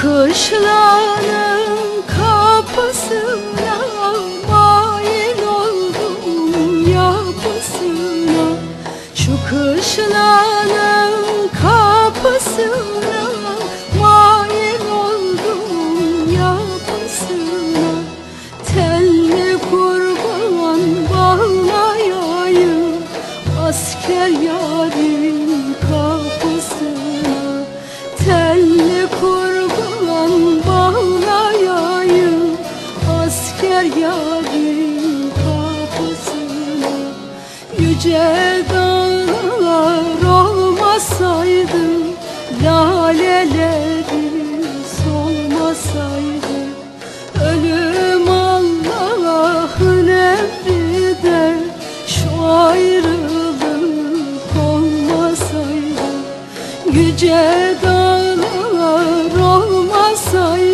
kışlanın kapısına Mail oldum yapısına. Şu kışlanın kapısına Yüce dağlar olmasaydı Laleleri solmasaydı Ölüm Allah'ın emride Şu ayrılık olmasaydı Yüce dağlar olmasaydı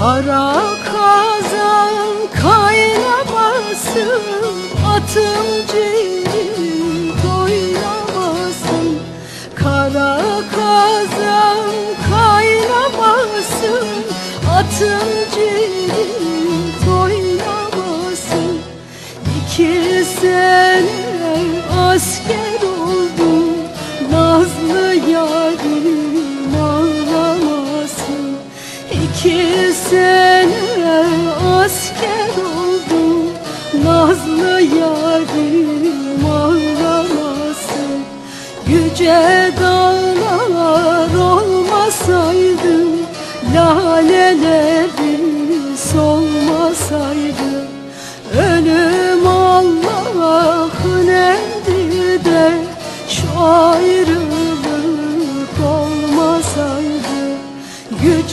Kara kazan kaynamasın Atım ciğerim doynamasın. Kara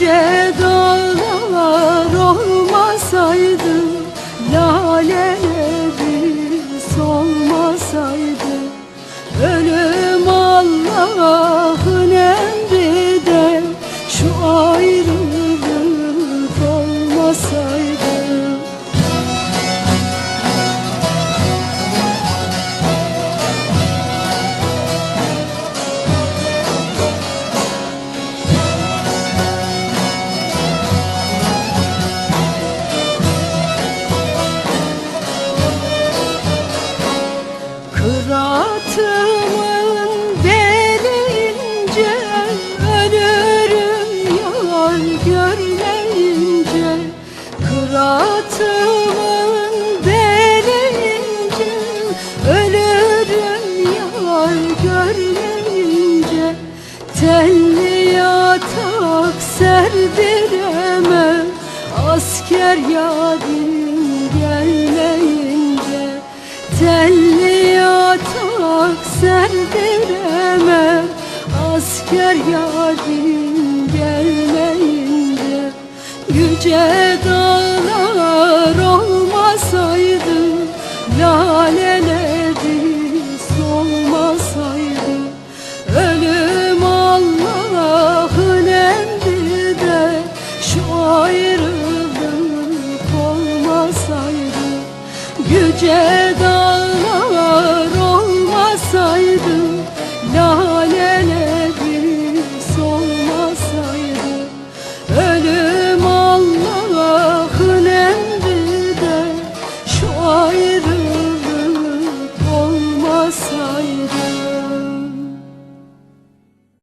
Yüce dağlar olmasaydı Laleleri solmasaydı Ölüm Allah'ın yar görmeyince Telli yatak serdiremem Asker yarim gelmeyince Telli yatak serdiremem Asker yarim gelmeyince Yüce dağlar olmasaydı Laleleri ayrılık olmasaydı Yüce